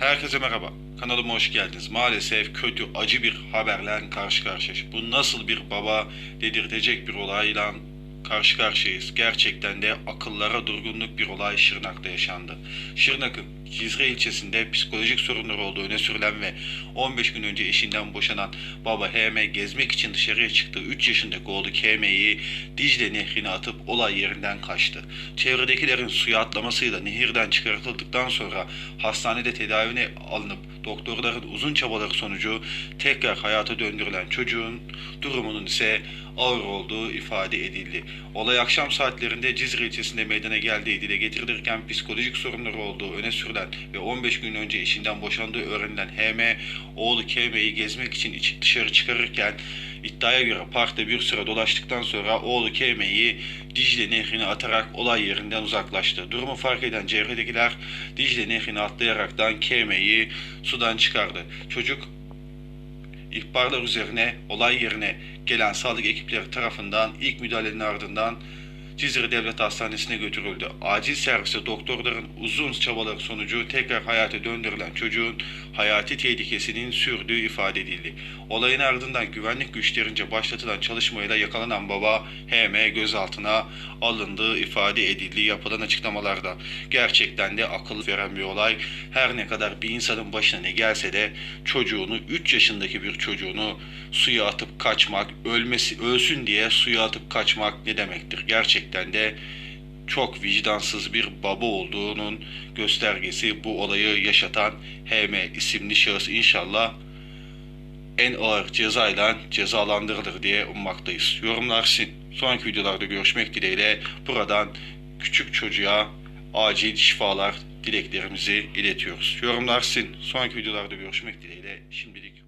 Herkese merhaba. Kanalıma hoş geldiniz. Maalesef kötü, acı bir haberle karşı karşıyayız. Bu nasıl bir baba dedirtecek bir olayla karşı karşıyayız. Gerçekten de akıllara durgunluk bir olay Şırnak'ta yaşandı. Şırnak'ın Cizre ilçesinde psikolojik sorunları olduğu öne sürülen ve 15 gün önce eşinden boşanan baba HM gezmek için dışarıya çıktığı 3 yaşındaki oğlu KM'yi Dicle nehrine atıp olay yerinden kaçtı. Çevredekilerin suya atlamasıyla nehirden çıkartıldıktan sonra hastanede tedavine alınıp doktorların uzun çabaları sonucu tekrar hayata döndürülen çocuğun durumunun ise ağır olduğu ifade edildi. Olay akşam saatlerinde Cizre ilçesinde meydana geldiği dile getirilirken psikolojik sorunları olduğu öne sürülen ve 15 gün önce eşinden boşandığı öğrenilen HM oğlu KM'yi gezmek için iç- dışarı çıkarırken iddiaya göre parkta bir süre dolaştıktan sonra oğlu KM'yi Dicle Nehri'ne atarak olay yerinden uzaklaştı. Durumu fark eden çevredekiler Dicle Nehri'ne atlayaraktan KM'yi sudan çıkardı. Çocuk ihbarlar üzerine olay yerine gelen sağlık ekipleri tarafından ilk müdahalenin ardından Cizre Devlet Hastanesi'ne götürüldü. Acil serviste doktorların uzun çabaları sonucu tekrar hayata döndürülen çocuğun hayati tehlikesinin sürdüğü ifade edildi. Olayın ardından güvenlik güçlerince başlatılan çalışmayla yakalanan baba HM gözaltına alındığı ifade edildi yapılan açıklamalarda. Gerçekten de akıl veren bir olay. Her ne kadar bir insanın başına ne gelse de çocuğunu 3 yaşındaki bir çocuğunu suya atıp kaçmak, ölmesi ölsün diye suya atıp kaçmak ne demektir? Gerçekten de çok vicdansız bir baba olduğunun göstergesi bu olayı yaşatan HM isimli şahıs inşallah en ağır cezayla cezalandırılır diye ummaktayız. Yorumlar sizin. Sonraki videolarda görüşmek dileğiyle buradan küçük çocuğa acil şifalar dileklerimizi iletiyoruz. Yorumlar sizin. Sonraki videolarda görüşmek dileğiyle şimdilik